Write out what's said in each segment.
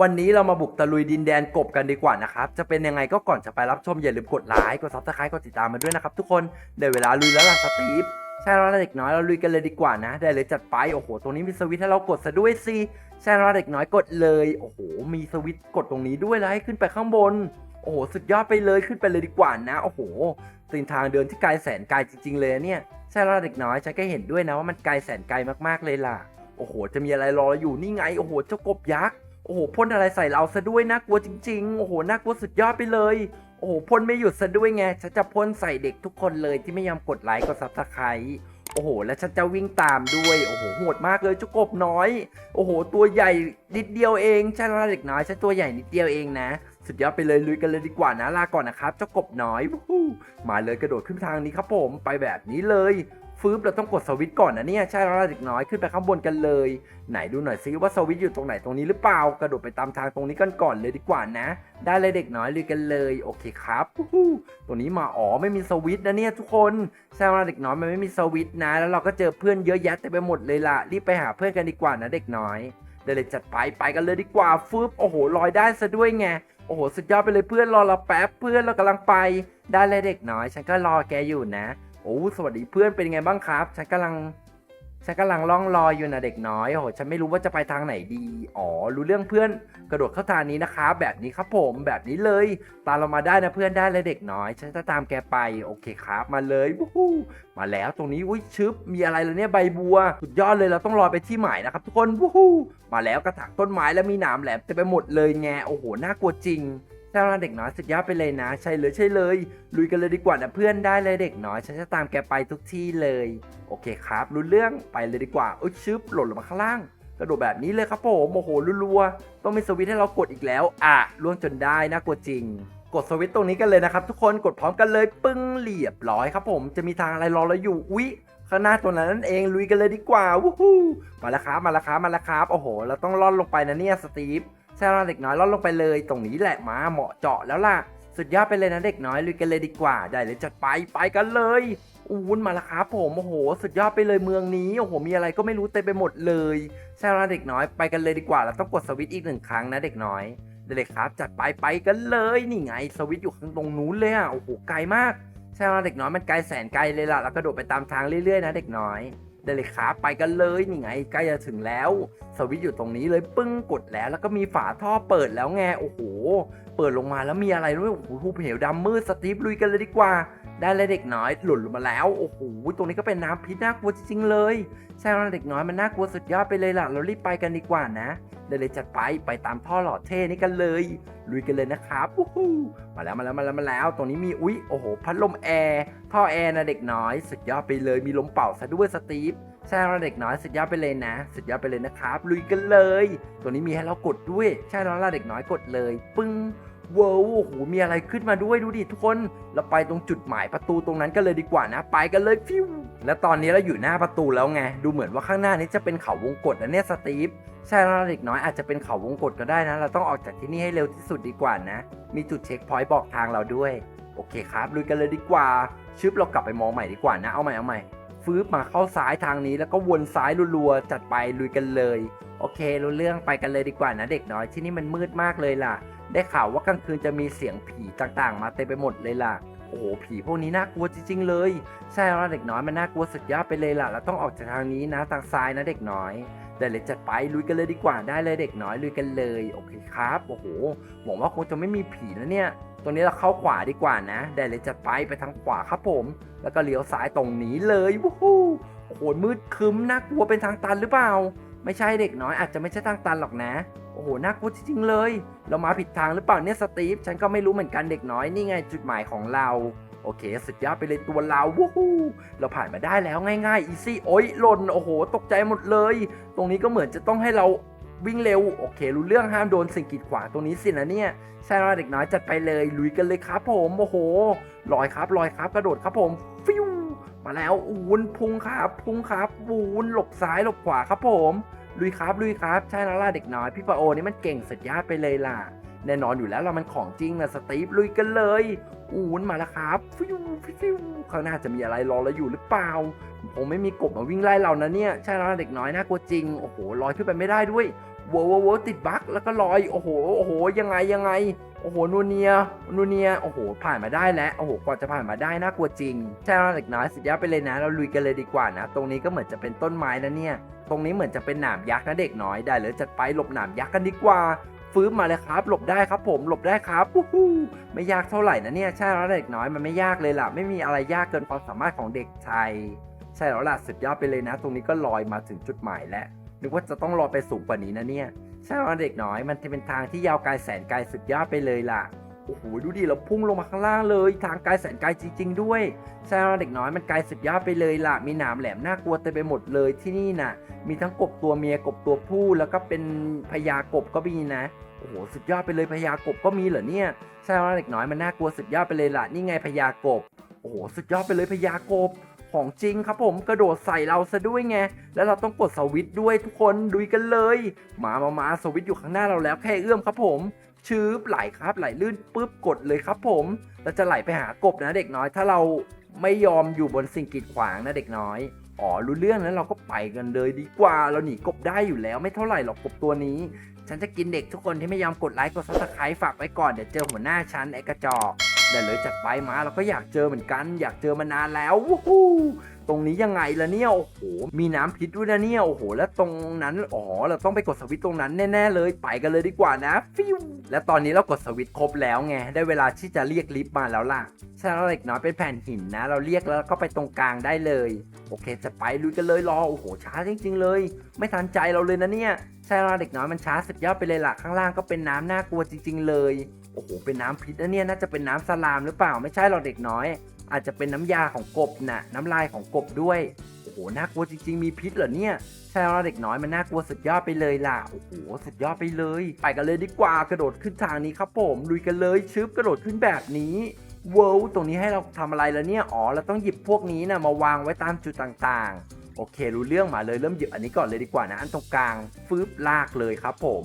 วันนี้เรามาบุกตะลุยดินแดนกบกันดีกว่านะครับ จะเป็นยังไงก็ก่อนจะไปรับชมอย่าลืมกดไลค์ กดซับสไครต์กดติดตามมาด้วยนะครับทุกคนเดี๋ยวเวลาลุยแล้วล่ะสตีฟใช่แล้วเด็กน้อยเราลุยกันเลยดีกว่านะ ได้เลยจัดไป โอ้โห ตรงนี้มีสวิตช์ให้เรากดซะด้วยสิใช่แล้วเด็กน้อยกดเลย โอ้โห มีสวิตช์กดตรงนี้ด้วยแล้วให้ขึ้นไปข้างบน โอ้โห สุดยอดไปเลยขึ้นไปเลยดีกว่านะ โอ้โหตีนทางเดินที่ไกลแสนไกลจริง ๆ เลยเนี่ย ใช่แล้วเด็กน้อยฉันก็เห็นด้วยนะว่ามันไกลแสนไกลมากๆเลยล่ะ โอ้โห จะมีอะไรรออยู่นี่ไง โอ้โห เจ้ากบยักษ์ โอ้โหพ่นอะไรใส่เราซะด้วยน่ากลัวจริงๆ โอ้โหน่ากลัวสุดยอดไปเลย โอ้โหพ่นไม่หยุดซะด้วยไง ฉันจะพ่นใส่เด็กทุกคนเลยที่ไม่ยอมกดไลค์กดซับสไครต์โอ้โห แล้วฉันจะวิ่งตามด้วย โอ้โหโหดมากเลยเจ้ากบน้อย โอ้โห ตัวใหญ่นิดเดียวเองใช่แล้วล่ะเด็กน้อยฉันตัวใหญ่นิดเดียวเองนะ สุดยอดไปเลยลุยกันเลยดีกว่านะลาก่อนนะครับเจ้ากบน้อยมาเลยกระโดดขึ้นทางนี้ครับผมไปแบบนี้เลย ฟืบเราต้องกดสวิตช์ก่อนนะเนี่ย ใช่แล้วเด็กน้อยขึ้นไปข้างบนกันเลย ไหนดูหน่อยซิว่าสวิตช์อยู่ตรงไหนตรงนี้หรือเปล่ากระโดดไปตามทางตรงนี้กันก่อนเลยดีกว่านะ ได้เลยเด็กน้อยลุยกันเลยโอเคครับวู้ฮู้ตรงนี้มาอ๋อไม่มีสวิตช์นะเนี่ยทุกคนใช่แล้วเด็กน้อยมันไม่มีสวิตช์นะ แล้วเราก็เจอเพื่อนเยอะแยะเต็มไปหมดเลยล่ะรีบไปหาเพื่อนกันดีกว่านะเด็กน้อยเดี๋ยวเลยจัดไปไปกันเลยดีกว่าฟืบโอ้โหลอยได้ซะด้วยไงโอ้โหสุดยอดไปเลยเพื่อนรอเราแป๊บเพื่อนเรากำลังไปได้เลยเด็กน้อย ฉันก็รอแกอยู่นะ โอ้สวัสดีเพื่อนเป็นไงบ้างครับ ฉันกำลัง ฉันกำลังล่องลอยอยู่นะเด็กน้อยโอ้โหฉันไม่รู้ว่าจะไปทางไหนดี อ๋อ รู้เรื่องเพื่อน กระโดดเข้าทางนี้นะคะ แบบนี้ครับผมแบบนี้เลย ตามเรามาได้นะเพื่อนได้เลยเด็กน้อย ฉันจะตามแกไป โอเคครับ มาเลยวู้ฮู้มาแล้วตรงนี้อุ้ยชึบ มีอะไรเลยเนี่ยใบบัว สุดยอดเลยเราต้องรอไปที่หมายนะครับทุกคนวู้ฮู้มาแล้วกระถางต้นไม้แล้วมีหนามแหลมเต็มไปหมดเลยไงโอ้โหน่ากลัวจริง ถ้าเราเด็กน้อยสุดยอดไปเลยนะ ใช่เลยใช่เลย ลุยกันเลยดีกว่านะเพื่อนได้เลยเด็กน้อย ฉันจะตามแกไปทุกที่เลย โอเคครับ รู้เรื่องไปเลยดีกว่าอุ้ยชึบหล่นลงมาข้างล่างกระโดดแบบนี้เลยครับผมโอ้โหรัวๆต้องมีสวิตให้เรากดอีกแล้ว อะล่วงจนได้น่ากลัวจริง กดสวิตตรงนี้กันเลยนะครับ ทุกคนกดพร้อมกันเลยปึ้งเรียบร้อยครับผมจะมีทางอะไรรอเราอยู่อุ๊ยข้างหน้าตัวนั้นนั่นเองลุยกันเลยดีกว่าวู้ฮู้มาแล้วครับมาแล้วครับมาแล้วครับโอ้โห เราต้องล่อนลงไปนะเนี่ยสตีฟ ใช่แล้วเด็กน้อยล่อนลงไปเลย ตรงนี้แหละมาเหมาะเจาะแล้วล่ะ สุดยอดไปเลยนะเด็กน้อยลุยกันเลยดีกว่า ได้เลยจัดไปไปกันเลยอู้นมาแล้วครับผมโอ้โห สุดยอดไปเลยเมืองนี้โอ้โหมีอะไรก็ไม่รู้เต็มไปหมดเลยใช่แล้วเด็กน้อยไปกันเลยดีกว่าเราต้องกดสวิตช์อีกหนึ่งครั้งนะเด็กน้อยได้เลยครับ จัดไปไปกันเลยนี่ไงสวิตช์อยู่ข้างตรงนู้นเลยอะโอ้โหไกลมากใช่แล้วเด็กน้อยมันไกลแสนไกลเลยล่ะแล้วกระโดดไปตามทางเรื่อยๆนะเด็กน้อย ได้เลยครับไปกันเลยนี่ไงใกล้จะถึงแล้ว สวิตอยู่ตรงนี้เลยปึ้งกดแล้ว แล้วก็มีฝาท่อเปิดแล้วไงโอ้โห เปิดลงมาแล้วมีอะไรด้วยโอ้โหภูเหวดำมืดสตีฟลุยกันเลยดีกว่า ได้เลยเด็กน้อยหล่นลงมาแล้วโอ้โหตรงนี้ก็เป็นน้ำพิษน่ากลัวจริงๆเลย ใช่แล้วเด็กน้อยมันน่ากลัวสุดยอดไปเลยล่ะเรารีบไปกันดีกว่านะเดี๋ยวเลยจัดไปไปตามท่อหลอดเท่นี้กันเลย ลุยกันเลยนะครับวู้ฮู้มาแล้วมาแล้วมาแล้วมาแล้ว ตรงนี้มีอุ๊ยโอ้โหพัดลมแอร์ท่อแอร์นะเด็กน้อย สุดยอดไปเลยมีลมเป่าซะด้วยสตีฟใช่แล้วเด็กน้อยสุดยอดไปเลยนะ สุดยอดไปเลยนะครับลุยกันเลย ตัวนี้มีให้เรากดด้วย ใช่แล้วล่ะเด็กน้อยกดเลย ปึ้ง ว้าวโอ้โหมีอะไรขึ้นมาด้วยดูดิทุกคน เราไปตรงจุดหมายประตูตรงนั้นกันเลยดีกว่านะ ไปกันเลยฟิวแล้วตอนนี้เราอยู่หน้าประตูแล้วไง ดูเหมือนว่าข้างหน้านี้จะเป็นเขาวงกตนะเนี่ยสตีฟใช่แล้วเด็กน้อยอาจจะเป็นเขาวงกตก็ได้นะ เราต้องออกจากที่นี่ให้เร็วที่สุดดีกว่านะ มีจุดเช็คพอยต์บอกทางเราด้วย โอเคครับลุยกันเลยดีกว่าชึบเรากลับไปมองใหม่ดีกว่านะ เอาใหม่เอาใหม่ ฟืบมาเข้าซ้ายทางนี้แล้วก็วนซ้ายรัวๆจัดไปลุยกันเลย โอเครู้เรื่องไปกันเลยดีกว่านะเด็กน้อยที่นี่มันมืดมากเลยล่ะ ได้ข่าวว่ากลางคืนจะมีเสียงผีต่างๆ มาเต็มไปหมดเลยล่ะ อ้โหผีพวกนี้น่ากลัวจริงๆเลย ใช่แล้วเด็กน้อยมันน่ากลัวสุดยอดไปเลยล่ะเราต้องออกจากทางนี้นะทางซ้ายนะเด็กน้อยเดี๋ยวเลยจัดไปลุยกันเลยดีกว่าได้เลยเด็กน้อยลุยกันเลยโอเคครับโอ้โหหวังว่าคงจะไม่มีผีนะเนี่ยตรงนี้เราเข้าขวาดีกว่านะเดี๋ยวเลยจัดไปไปทางขวาครับผม แล้วก็เลี้ยวซ้ายตรงนี้เลยวู้ฮู้โอ้โหมืดคึ้มน่ากลัวเป็นทางตันหรือเปล่า ไม่ใช่เด็กน้อยอาจจะไม่ใช่ทางตันหรอกนะ โอ้โหน่ากลัวจริงๆเลย เรามาผิดทางหรือเปล่าเนี่ยสตีฟ ฉันก็ไม่รู้เหมือนกันเด็กน้อยนี่ไงจุดหมายของเรา โอเค สุดยอดไปเลยตัวเราวู้ฮู้เราผ่านมาได้แล้วง่ายๆอีซี่โอ้ยหล่นโอ้โห ตกใจหมดเลย ตรงนี้ก็เหมือนจะต้องให้เราวิ่งเร็วโอเค รู้เรื่องห้ามโดนสิ่งกีดขวางตรงนี้สินะเนี่ยใช่แล้วเด็กน้อยจัดไปเลยลุยกันเลยครับผมโอ้โหลอยครับลอยครับกระโดดครับผมฟิวมาแล้วอูนพุงครับพุงครับวูนหลบซ้ายหลบขวาครับผม ลุยครับลุยครับใช่แล้วล่ะเด็กน้อยพี่ปาโอนี่มันเก่งสุดยอดไปเลยล่ะ แน่นอนอยู่แล้วเรามันของจริงนะสตีฟลุยกันเลยอูนมาแล้วครับฟิวฟิวข้างหน้าจะมีอะไรรอเราอยู่หรือเปล่าคงไม่มีกบมาวิ่งไล่เรานะเนี่ยใช่แล้วล่ะเด็กน้อยน่ากลัวจริงโอ้โหลอยขึ้นไปไม่ได้ด้วยโว้วโว้วโว้วติดบั๊กแล้วก็ลอยโอ้โหโอ้โหยังไงยังไงโอ้โหนูเนียนูเนียโอ้โห ผ่านมาได้แล้วโอ้โหกว่าจะผ่านมาได้น่ากลัวจริงใช่แล้วเด็กน้อยสุดยอดไปเลยนะ เราลุยกันเลยดีกว่านะ ตรงนี้ก็เหมือนจะเป็นต้นไม้นะเนี่ย ตรงนี้เหมือนจะเป็นหนามยักษ์นะเด็กน้อยได้เลยจัดไปหลบหนามยักษ์กันดีกว่าฟื้นมาเลยครับ หลบได้ครับผมหลบได้ครับวู้ฮู้ไม่ยากเท่าไหร่นะเนี่ยใช่แล้วเด็กน้อยมันไม่ยากเลยล่ะ ไม่มีอะไรยากเกินความสามารถของเด็กชายใช่แล้วล่ะสุดยอดไปเลยนะ ตรงนี้ก็ลอยมาถึงจุดหมายแล้วนึกว่าจะต้องลอยไปสูงกว่านี้นะเนี่ยใช่แล้วเด็กน้อยมันจะเป็นทางที่ยาวไกลแสนไกลสุดยอดไปเลยล่ะ โอ้โหดูดิเราพุ่งลงมาข้างล่างเลย ทางไกลแสนไกลจริง ๆ ด้วยใช่แล้วเด็กน้อยมันไกลสุดยอดไปเลยล่ะ มีหนามแหลมน่ากลัวเต็มไปหมดเลยที่นี่น่ะ มีทั้งกบตัวเมียกบตัวผู้แล้วก็เป็นพญากบก็มีนะโอ้โหสุดยอดไปเลยพญากบก็มีเหรอเนี่ยใช่ว่าเด็กน้อยมันน่ากลัวสุดยอดไปเลยล่ะนี่ไงพญากบโอ้โหสุดยอดไปเลยพญากบของจริงครับผมกระโดดใส่เราซะด้วยไง แล้วเราต้องกดสวิตช์ด้วยทุกคนดุยกันเลย มามามาสวิตช์อยู่ข้างหน้าเราแล้วแค่เอื้อมครับผม ชื้บไหลครับ ไหลลื่นปุ๊บกดเลยครับ ผมเราจะไหลไปหากบนะเด็กน้อย ถ้าเราไม่ยอมอยู่บนสิ่งกีดขวางนะเด็กน้อยอ๋อรู้เรื่องนั้นเราก็ไปกันเลยดีกว่าเราหนีกบได้อยู่แล้วไม่เท่าไหร่หรอกกบตัวนี้ ฉันจะกินเด็กทุกคนที่ไม่ยอมกดไลค์กดซับสไครต์ฝากไว้ก่อนเดี๋ยวเจอหัวหน้าฉันไอ้กระจอก เดี๋ยวเลยจัดไปมาเราก็อยากเจอเหมือนกัน อยากเจอมานานแล้ววู้ฮู้ตรงนี้ยังไงล่ะเนี่ยโอ้โหมีน้ำพิษด้วยนะเนี่ยโอ้โห แล้วตรงนั้นอ๋อเราต้องไปกดสวิตช์ตรงนั้นแน่ๆเลยไปกันเลยดีกว่านะฟิวและตอนนี้เรากดสวิตช์ครบแล้วไงได้เวลาที่จะเรียกลิฟต์มาแล้วล่ะใช่แล้วเล็กน้อยเป็นแผ่นหินนะ เราเรียกแล้วก็ไปตรงกลางได้เลย โอเคจะไปลุยกันเลยรอโอ้โหช้าจริง ๆ เลย ไม่ทันใจเราเลยนะเนี่ยใช่แล้วเด็กน้อยมันช้าสุดยอดไปเลยล่ะข้างล่างก็เป็นน้ำน่ากลัวจริง ๆ เลย โอ้โหเป็นน้ำพิษนะเนี่ยน่าจะเป็นน้ำสลามหรือเปล่าไม่ใช่หรอกเด็กน้อย อาจจะเป็นน้ำยาของกบน่ะน้ำลายของกบด้วยโอ้โหน่ากลัวจริง ๆ มีพิษเหรอเนี่ยใช่แล้วเด็กน้อยมันน่ากลัวสุดยอดไปเลยล่ะโอ้โหสุดยอดไปเลย ไปกันเลยดีกว่ากระโดดขึ้นทางนี้ครับผมลุยกันเลยชึบกระโดดขึ้นแบบนี้เว้าวตรงนี้ให้เราทำอะไรแล้วเนี่ยอ๋อเราต้องหยิบพวกนี้นะมาวางไว้ตามจุดต่างๆ โอเค รู้เรื่องมาเลยเริ่มหยิบอันนี้ก่อนเลยดีกว่านะอันตรงกลางฟืบลากเลยครับผม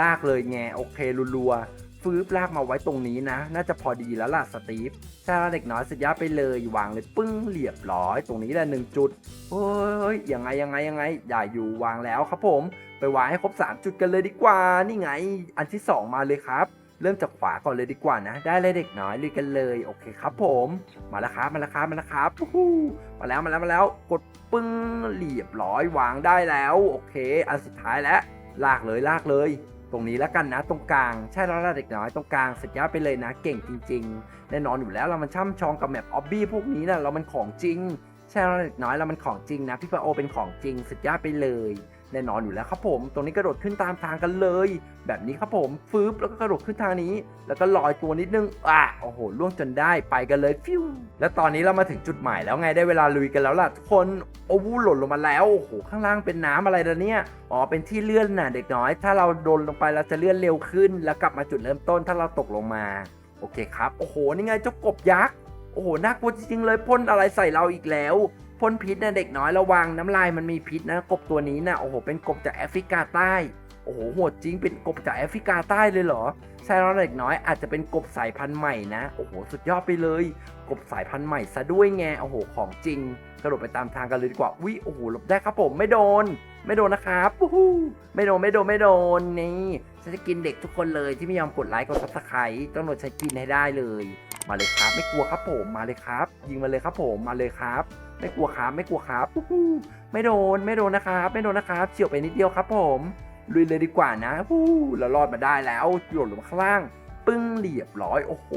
ลากเลยแงโอเครัวๆ ฟืบลากมาไว้ตรงนี้นะ น่าจะพอดีแล้วล่ะสตีฟใช่เด็กน้อยสุดยอดไปเลยวางเลยปึ้งเรียบร้อย ตรงนี้แหละหนึ่งจุดเฮ้ยยังไงยังไงยังไง อย่าอยู่วางแล้วครับผม ไปวางให้ครบ 3 จุดกันเลยดีกว่า นี่ไง อันที่ 2 มาเลยครับ เริ่มจากขวาก่อนเลยดีกว่านะ ได้เลยเด็กน้อยลุยกันเลย โอเคครับผม มาแล้วครับ มาแล้วครับ มาแล้วครับฮู้ฮู้มาแล้วมาแล้วมาแล้ว กดปึ้งเรียบร้อยวางได้แล้ว โอเค อันสุดท้ายแล้วลากเลยลากเลย ตรงนี้แล้วกันนะตรงกลางใช่แล้วล่ะเด็กน้อยตรงกลางสุดยอดไปเลยนะ เก่งจริง ๆ แน่นอนอยู่แล้วเรามันช่ำชองกับแมปออบบี้พวกนี้นะเรามันของจริง ใช่แล้วเด็กน้อยเรามันของจริงนะพี่ปาโอเป็นของจริงสุดยอดไปเลย แน่นอนอยู่แล้วครับผม ตรงนี้กระโดดขึ้นตามทางกันเลย แบบนี้ครับผมฟืบแล้วก็กระโดดขึ้นทางนี้ แล้วก็ลอยตัวนิดนึงอะโอ้โหล่วงจนได้ไปกันเลยฟิวแล้วตอนนี้เรามาถึงจุดหมายแล้วไงได้เวลาลุยกันแล้วล่ะทุกคนโอ้โหหล่นลงมาแล้วโอ้โหข้างล่างเป็นน้ำอะไรล่ะเนี่ยอ๋อเป็นที่เลื่อนน่ะเด็กน้อย ถ้าเราโดนลงไปเราจะเลื่อนเร็วขึ้น แล้วกลับมาจุดเริ่มต้นถ้าเราตกลงมาโอเคครับโอ้โหนี่ไงเจ้ากบยักษ์โอ้โหน่ากลัวจริงๆเลยพ่นอะไรใส่เราอีกแล้ว พ่นพิษนะเด็กน้อยระวังน้ำลายมันมีพิษนะกบตัวนี้นะโอ้โหเป็นกบจากแอฟริกาใต้โอ้โหโหดจริงเป็นกบจากแอฟริกาใต้เลยเหรอใช่แล้วเด็กน้อยอาจจะเป็นกบสายพันธุ์ใหม่นะโอ้โหสุดยอดไปเลย กบสายพันธุ์ใหม่ซะด้วยไงโอ้โหของจริง กระโดดไปตามทางกันเลยดีกว่าวิโอ้โหหลบได้ครับผมไม่โดน ไม่โดนนะครับไม่โดนไม่โดนไม่โดนนี่ ฉันจะกินเด็กทุกคนเลยที่ไม่ยอมกดไลค์กดซับสไครต์ต้องโดนใช้กินให้ได้เลย มาเลยครับ ไม่กลัวครับผมมาเลยครับ ยิงมาเลยครับผมมาเลยครับ ไม่กลัวครับไม่กลัวครับวู้ฮู้ไม่โดนไม่โดนนะครับไม่โดนนะครับเฉียวไปนิดเดียวครับผมลุยเลยดีกว่านะวู้เรารอดมาได้แล้วหล่นลงมาข้างล่าง ปึ้งเรียบร้อยโอ้โห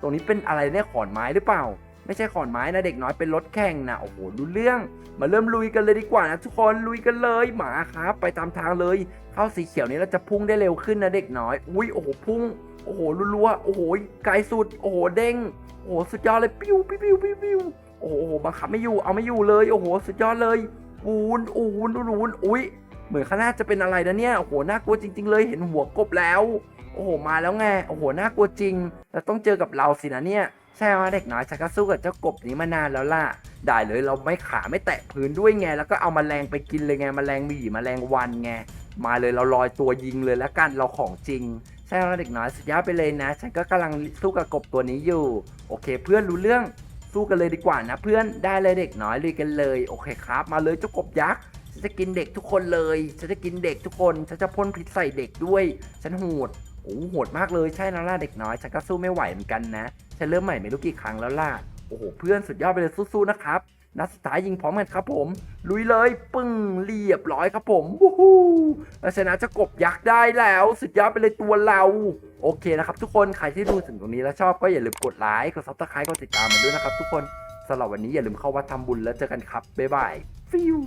ตรงนี้เป็นอะไรเนี่ยขอนไม้หรือเปล่า ไม่ใช่ขอนไม้นะเด็กน้อยเป็นรถแข่งนะโอ้โหรู้เรื่อง มาเริ่มลุยกันเลยดีกว่านะทุกคนลุยกันเลยหมาครับไปตามทางเลย เข้าสีเขียวนี้เราจะพุ่งได้เร็วขึ้นนะเด็กน้อยอุ้ยโอ้โหพุ่งโอ้โหรัวๆโอ้โหไกลสุดโอ้โหเด้งโอ้โหสุดยอดเลยปิ้วปิ้วปิ้วปิ้วโอ้โหบังคับไม่อยู่เอาไม่อยู่เลยโอ้โหสุดยอดเลยอูนอูนอูนอุ้ยเหมือนข้างหน้าจะเป็นอะไรนะเนี่ยโอ้โหน่ากลัวจริง ๆ เลยเห็นหัวกบแล้ว โอ้โหมาแล้วไงโอ้โหน่ากลัวจริงเราต้องเจอกับเราสินะเนี่ย ใช่ไหมเด็กน้อยฉันก็สู้กับเจ้ากบนี้มานานแล้วล่ะ ได้เลยเราไม่ขาไม่แตะพื้นด้วยไง แล้วก็เอามาแมลงไปกินเลยไงมแมลงหมีมแมลงวันไง มาเลยเราลอยตัวยิงเลยแล้วกันเราของจริง ใช่แล้วเด็กน้อยสุดยอดไปเลยนะ ฉันก็กำลังสู้กับกบตัวนี้อยู่ โอเค เพื่อนรู้เรื่องสู้กันเลยดีกว่านะ เพื่อนได้เลยเด็กน้อยเลยกันเลย โอเคครับ มาเลยเจ้ากบยักษ์ฉันจะกินเด็กทุกคนเลย ฉันจะกินเด็กทุกคน ฉันจะพ่นพิษใส่เด็กด้วย ฉันโหด โหดมากเลยใช่แล้วล่ะเด็กน้อยฉันก็สู้ไม่ไหวเหมือนกันนะฉันเริ่มใหม่ไม่รู้กี่ครั้งแล้วล่ะโอ้โหเพื่อนสุดยอดไปเลยสู้ๆนะครับนัดสุดท้ายยิงพร้อมกันครับผม ลุยเลยปึ้งเรียบร้อยครับผมวู้ฮู้ชนะจะกบยักษ์ได้แล้ว สุดยอดไปเลยตัวเรา โอเคนะครับทุกคนใครที่ดูถึงตรงนี้แล้วชอบก็อย่าลืมกดไลค์กดซับสไครต์กดติดตามมันด้วยนะครับทุกคนสำหรับวันนี้อย่าลืมเข้าวัดทำบุญแล้วเจอกันครับบ๊ายบายฟิว